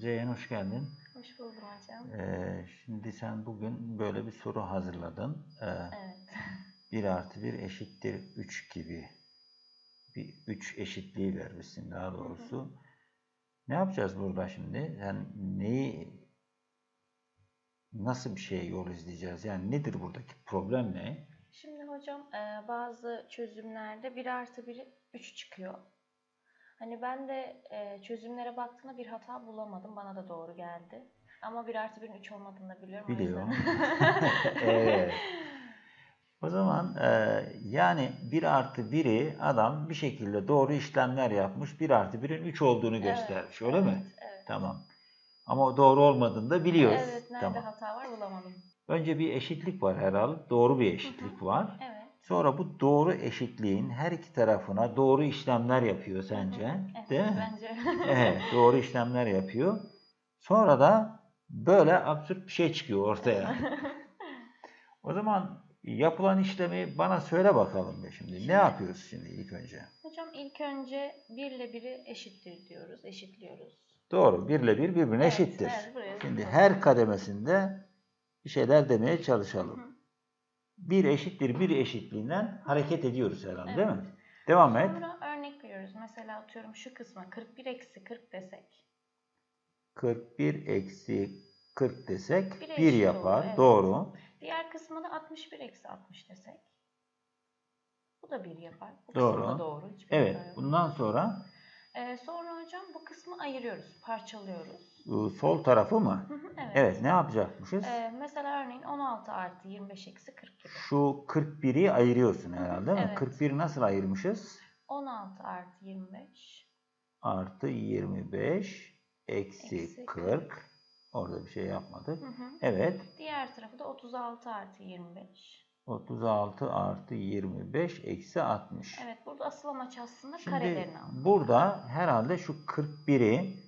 Ceyhan hoş geldin. Hoş buldum hocam. Ee, şimdi sen bugün böyle bir soru hazırladın. Ee, Evet. 1 artı 1 eşittir 3 gibi bir 3 eşitliği vermişsin daha doğrusu. Ne yapacağız burada şimdi? Yani neyi nasıl bir şeye yol izleyeceğiz? Yani nedir buradaki problem ne? Şimdi hocam e, bazı çözümlerde 1 artı 1 3 çıkıyor. Hani ben de e, çözümlere baktığımda bir hata bulamadım. Bana da doğru geldi. Ama 1 artı 1'in 3 olmadığını da biliyorum. Biliyorum. evet. O zaman e, yani 1 artı 1'i adam bir şekilde doğru işlemler yapmış. 1 artı 1'in 3 olduğunu göstermiş. Öyle mi? Evet, evet. Tamam. Ama doğru olmadığını da biliyoruz. Evet, nerede tamam. hata var bulamadım. Önce bir eşitlik var herhalde. Doğru bir eşitlik var. Evet. Sonra bu doğru eşitliğin her iki tarafına doğru işlemler yapıyor sence. Evet, Değil mi? bence. Evet, doğru işlemler yapıyor. Sonra da böyle absürt bir şey çıkıyor ortaya. O zaman yapılan işlemi bana söyle bakalım be şimdi. Ne yapıyoruz şimdi ilk önce? hocam ilk önce 1 ile 1'i eşittir diyoruz. Eşitliyoruz. Doğru. 1 ile 1 birbirine Evet, eşittir. evet, Şimdi her kademesinde bir şeyler demeye çalışalım. Hı 1 eşittir 1 eşitliğinden hareket ediyoruz herhalde değil mi? Evet. Devam et. Sonra örnek veriyoruz. Mesela atıyorum şu kısma 41 eksi 40 desek. 41 eksi 40 desek Bir 1 eşit yapar. olur, evet. Doğru. Diğer kısma da 61 eksi 60 desek. Bu da 1 yapar. Bu Doğru. doğru. hiçbir Evet. Bundan sonra Ee, sonra hocam bu kısmı ayırıyoruz. Parçalıyoruz. E, sol tarafı mı? Hı hı, evet. Evet. Ne yapacakmışız? Ee, mesela örneğin 16 artı 25 eksi 40 gibi. Şu 41'i ayırıyorsun herhalde değil mi? Evet. 41'i nasıl ayırmışız? 16 artı 25 Artı 25 eksi Eksi 40. Orada bir şey yapmadık. Hı hı. Evet. Diğer tarafı da 36 artı 25. 36 artı 25 eksi 60. Evet burada asıl amaç aslında Şimdi karelerini almak. burada herhalde şu 41'i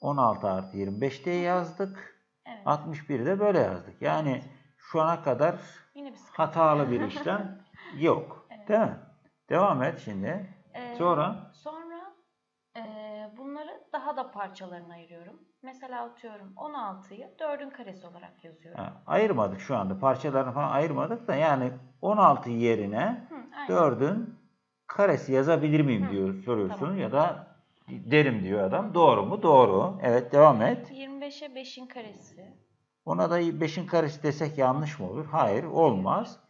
16 artı 25 diye yazdık. Evet. 61'i de böyle yazdık. Yani şu ana kadar bir hatalı bir işlem yok. Evet. Değil mi? Devam et şimdi. Ee, Sonra Sonra eee, bunları daha da parçalarına ayırıyorum. Mesela atıyorum 16'yı 4'ün karesi olarak yazıyorum. ha, ayırmadık şu anda. Parçalarını falan ayırmadık da yani 16 yerine Hı, aynen. 4'ün karesi yazabilir miyim Hı, diyor soruyorsun tamam. ya da derim diyor adam. Doğru mu? Doğru. Evet devam et. 25'e 5'in karesi. Ona da 5'in karesi desek yanlış mı olur? Hayır olmaz.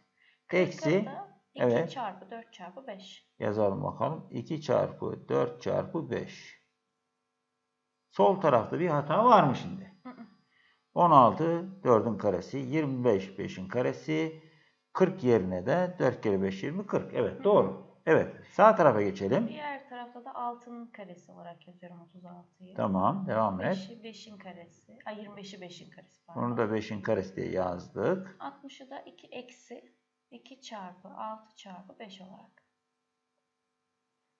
Eksi 40'a da 2 evet. çarpı 4 çarpı 5. yazalım bakalım. 2 çarpı 4 çarpı 5. Sol tarafta bir hata var mı şimdi? Hı hı. 16 4'ün karesi, 25 5'in karesi, 40 yerine de 4 kere 5 20 40. Evet doğru. Evet sağ tarafa geçelim. Diğer da 6'nın karesi olarak yazıyorum 36'yı. Tamam devam et. 5'i 5'in karesi. Ay 25'i 5'in karesi pardon. Onu da 5'in karesi diye yazdık. 60'ı da 2 eksi 2 çarpı 6 çarpı 5 olarak.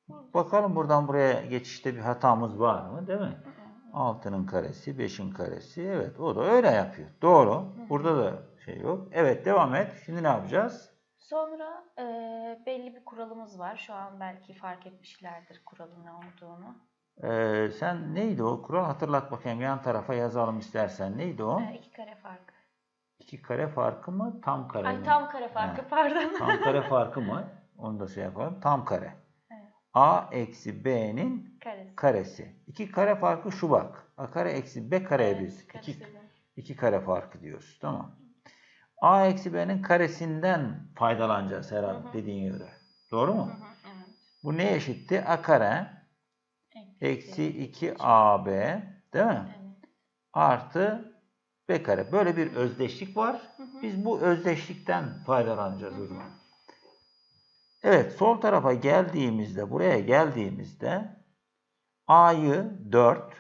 Burada- Bakalım buradan buraya geçişte bir hatamız var mı değil mi? Hı hı. 6'nın karesi, 5'in karesi. Evet o da öyle yapıyor. Doğru. Burada da şey yok. Evet devam et. Şimdi ne yapacağız? Sonra e, belli bir kuralımız var. Şu an belki fark etmişlerdir kuralın ne olduğunu. Ee, sen neydi o? Kural hatırlat bakayım. Yan tarafa yazalım istersen. Neydi o? E, iki kare farkı. İki kare farkı mı? Tam kare Ay mi? tam kare farkı He. pardon. Tam kare farkı mı? Onu da şey yapalım. Tam kare. Evet. A eksi B'nin Karesi. karesi. İki kare farkı şu bak. A kare eksi B kareye Evet, biz. İki, iki kare farkı diyoruz. Tamam. A eksi B'nin karesinden faydalanacağız herhalde Hı hı. dediğin göre. Doğru mu? Hı hı, evet. Bu ne eşitti? A kare eksi 2AB değil mi? Evet. Artı B kare. Böyle bir özdeşlik var. Hı hı. Biz bu özdeşlikten faydalanacağız o zaman. Evet, sol tarafa geldiğimizde, buraya geldiğimizde A'yı 4,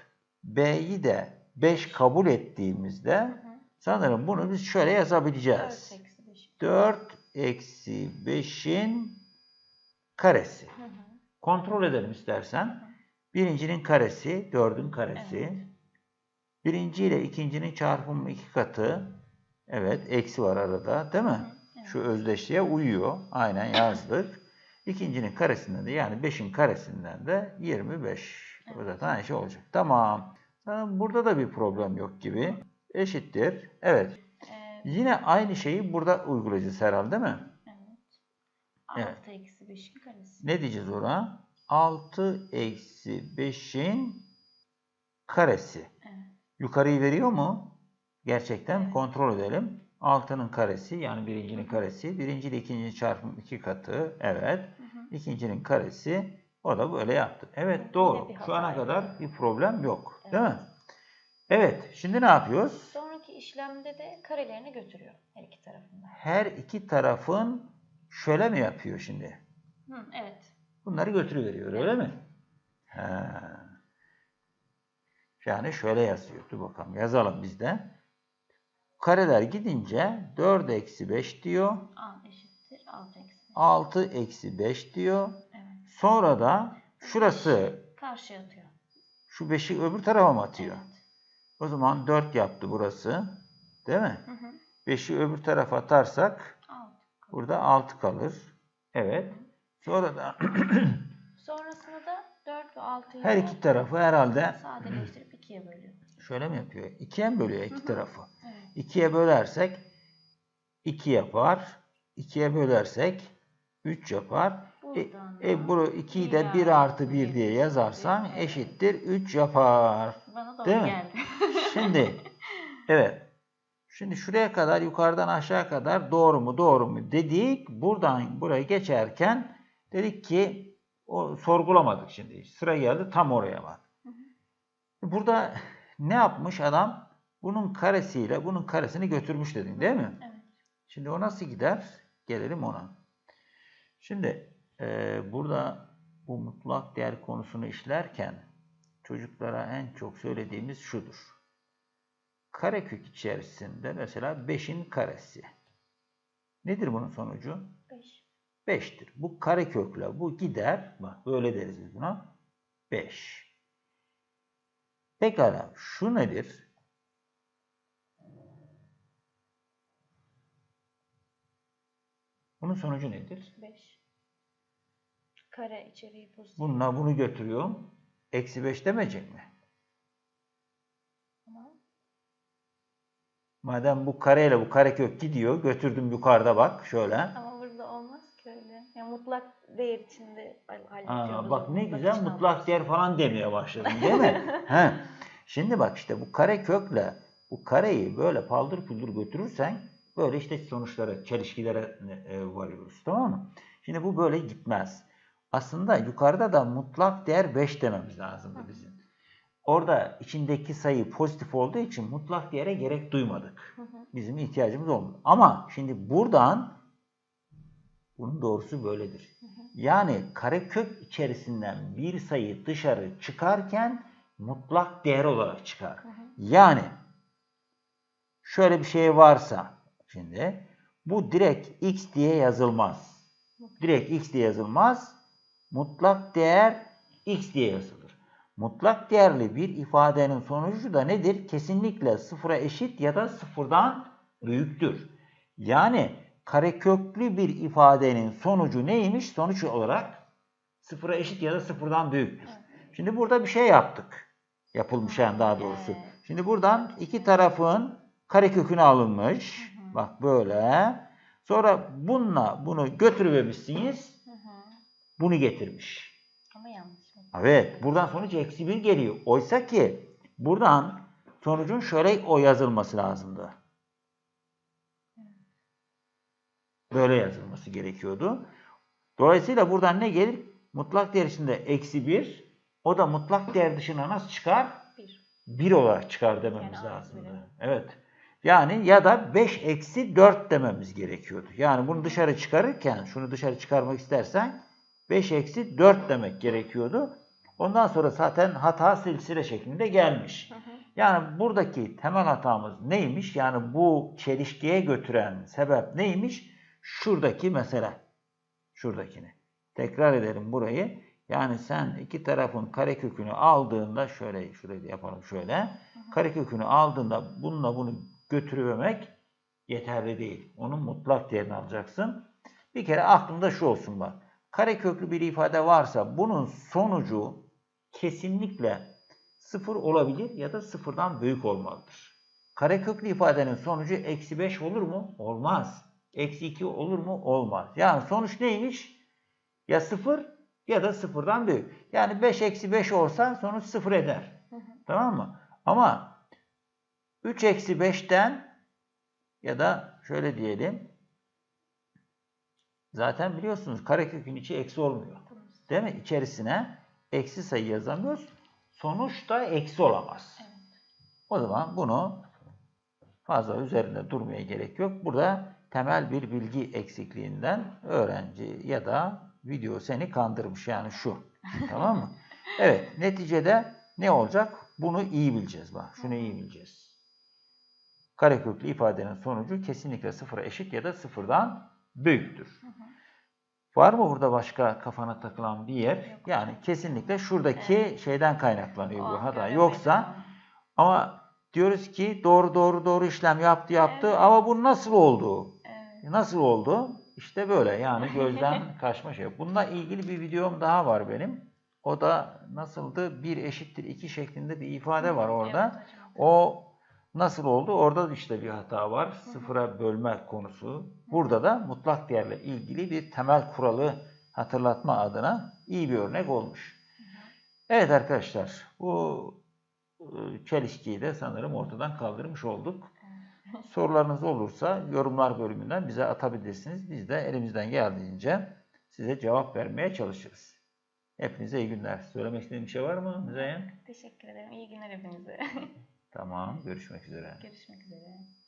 B'yi de 5 kabul ettiğimizde Hı hı. Sanırım bunu biz şöyle 4 yazabileceğiz. eksi 5. 4 eksi 5'in karesi. Hı hı. Kontrol edelim istersen. Birincinin karesi, 4'ün karesi. Evet. Birinci ile ikincinin çarpımı iki katı. Evet, eksi var arada değil mi? Evet. Şu özdeşliğe uyuyor. Aynen yazdık. İkincinin karesinden de yani 5'in karesinden de 25. O zaten aynı şey olacak. Tamam. Burada da bir problem yok gibi. Eşittir. Evet. Ee, Yine aynı şeyi burada uygulayacağız herhalde değil mi? evet. Evet. 6 eksi 5'in karesi. Ne diyeceğiz ona? 6 eksi 5'in karesi. Evet. Yukarıyı veriyor mu? Gerçekten Evet. kontrol edelim. 6'nın karesi yani birincinin karesi. Birinci ile ikincinin çarpımı iki katı. Evet. Hı hı. İkincinin karesi. O da böyle yaptı. Evet doğru. Şu ana kadar bir problem yok. Değil Evet. mi? Evet. Şimdi ne yapıyoruz? Sonraki işlemde de karelerini götürüyor her iki tarafında. Her iki tarafın şöyle mi yapıyor şimdi? Hı, evet. Bunları götürüveriyor öyle mi? He. Yani şöyle yazıyor. Dur bakalım yazalım biz de. Kareler gidince 4 eksi 5 diyor. A eşittir 6 eksi 5. 6 eksi 5 diyor. Evet. Sonra da şurası Karşıya atıyor. şu 5'i öbür tarafa mı atıyor? Evet. O zaman 4 yaptı burası. Değil mi? Hı hı. 5'i öbür tarafa atarsak 6. burada 6 kalır. Evet. Sonra da Sonrasında da 4 ve 6'yı her iki tarafı herhalde sadeleştirip 2'ye bölüyor. şöyle mi yapıyor? 2'ye mi bölüyor iki Hı hı. tarafı? Evet. 2'ye bölersek 2 yapar. 2'ye bölersek 3 yapar. E, Buradan e da bunu 2'yi bir de 1 artı 1 bir diye yazarsan eşittir. eşittir 3 yapar. Bana doğru Değil mi? geldi. Şimdi evet. Şimdi şuraya kadar yukarıdan aşağı kadar doğru mu doğru mu dedik. Buradan buraya geçerken dedik ki o sorgulamadık şimdi. Sıra geldi tam oraya bak. Burada ne yapmış adam? Bunun karesiyle bunun karesini götürmüş dedin değil mi? Evet. Şimdi o nasıl gider? Gelelim ona. Şimdi eee, burada bu mutlak değer konusunu işlerken çocuklara en çok söylediğimiz şudur. Karekök içerisinde mesela 5'in karesi. Nedir bunun sonucu? 5. 5'tir. Bu karekökle bu gider. Bak böyle deriz biz buna. 5. Pekala şu nedir? Bunun sonucu nedir? 5. Kare içeriği pozitif. Bununla bunu götürüyorum. Eksi 5 demeyecek mi? Tamam. Madem bu kareyle bu karekök gidiyor. Götürdüm yukarıda bak şöyle. Ama burada olmaz ki öyle. Ya mutlak değer içinde hall- hallediyoruz. Aa, bak ne Mutlak güzel mutlak değer falan demeye başladın değil mi? He. Şimdi bak işte bu kare kökle bu kareyi böyle paldır küldür götürürsen böyle işte sonuçlara, çelişkilere e, varıyoruz. Tamam mı? Şimdi bu böyle gitmez. Aslında yukarıda da mutlak değer 5 dememiz lazımdı bizim. Orada içindeki sayı pozitif olduğu için mutlak değere gerek duymadık. Hı hı. Bizim ihtiyacımız olmadı. Ama şimdi buradan bunun doğrusu böyledir. Yani karekök içerisinden bir sayı dışarı çıkarken mutlak değer olarak çıkar. Hı hı. Yani şöyle bir şey varsa şimdi bu direkt x diye yazılmaz. Direkt x diye yazılmaz. Mutlak değer x diye yazılır. Mutlak değerli bir ifadenin sonucu da nedir? Kesinlikle sıfıra eşit ya da sıfırdan büyüktür. Yani kareköklü bir ifadenin sonucu neymiş? Sonuç olarak sıfıra eşit ya da sıfırdan büyüktür. Şimdi burada bir şey yaptık. Yapılmış yani daha doğrusu. Şimdi buradan iki tarafın karekökünü alınmış. Bak böyle. Sonra bununla bunu götürüvermişsiniz. Bunu getirmiş. Ama yanlış. Evet. Buradan sonuç eksi bir geliyor. Oysa ki buradan sonucun şöyle o yazılması lazımdı. Böyle yazılması gerekiyordu. Dolayısıyla buradan ne gelir? Mutlak değer içinde eksi bir. O da mutlak değer dışına nasıl çıkar? 1. 1 olarak çıkar dememiz Yani lazımdı. Evet. Yani ya da 5 eksi 4 dememiz gerekiyordu. Yani bunu dışarı çıkarırken, şunu dışarı çıkarmak istersen 5 eksi 4 demek gerekiyordu. Ondan sonra zaten hata silsile şeklinde gelmiş. Hı hı. Yani buradaki temel hatamız neymiş? Yani bu çelişkiye götüren sebep neymiş? Şuradaki mesele. Şuradakini. Tekrar edelim burayı. Yani sen iki tarafın karekökünü aldığında şöyle şurayı yapalım şöyle. Karekökünü aldığında bununla bunu götürüvermek yeterli değil. Onun mutlak değerini alacaksın. Bir kere aklında şu olsun bak. Kareköklü bir ifade varsa bunun sonucu kesinlikle sıfır olabilir ya da sıfırdan büyük olmalıdır. Kareköklü ifadenin sonucu eksi 5 olur mu? Olmaz. Eksi 2 olur mu? Olmaz. Yani sonuç neymiş? Ya sıfır ya da sıfırdan büyük. Yani 5 eksi 5 olsa sonuç sıfır eder. Hı hı. Tamam mı? Ama 3 eksi 5'ten ya da şöyle diyelim zaten biliyorsunuz karekökün içi eksi olmuyor. Değil mi? İçerisine eksi sayı yazamıyoruz. Sonuç da eksi olamaz. Evet. O zaman bunu fazla üzerinde durmaya gerek yok. Burada temel bir bilgi eksikliğinden öğrenci ya da video seni kandırmış yani şu. tamam mı? Evet, neticede ne olacak? Bunu iyi bileceğiz bak. Şunu iyi bileceğiz. Kareköklü ifadenin sonucu kesinlikle sıfıra eşit ya da sıfırdan büyüktür. Hı hı. Var mı burada başka kafana takılan bir yer? Yok. Yani kesinlikle şuradaki şeyden kaynaklanıyor O bu an hata. Yoksa ama. ama diyoruz ki doğru doğru doğru işlem yaptı yaptı Evet. ama bu nasıl oldu? Evet. Nasıl oldu? İşte böyle yani gözden kaçma şey. Bununla ilgili bir videom daha var benim. O da nasıldı? Bir eşittir iki şeklinde bir ifade var orada. Evet. O nasıl oldu? Orada da işte bir hata var. Sıfıra bölme konusu. Burada da mutlak değerle ilgili bir temel kuralı hatırlatma adına iyi bir örnek olmuş. Evet arkadaşlar bu e, çelişkiyi de sanırım ortadan kaldırmış olduk. Sorularınız olursa yorumlar bölümünden bize atabilirsiniz. Biz de elimizden geldiğince size cevap vermeye çalışırız. Hepinize iyi günler. Söylemek istediğim bir şey var mı Müzeyyen? Teşekkür ederim. İyi günler hepinize. Tamam. Görüşmek üzere. Görüşmek üzere.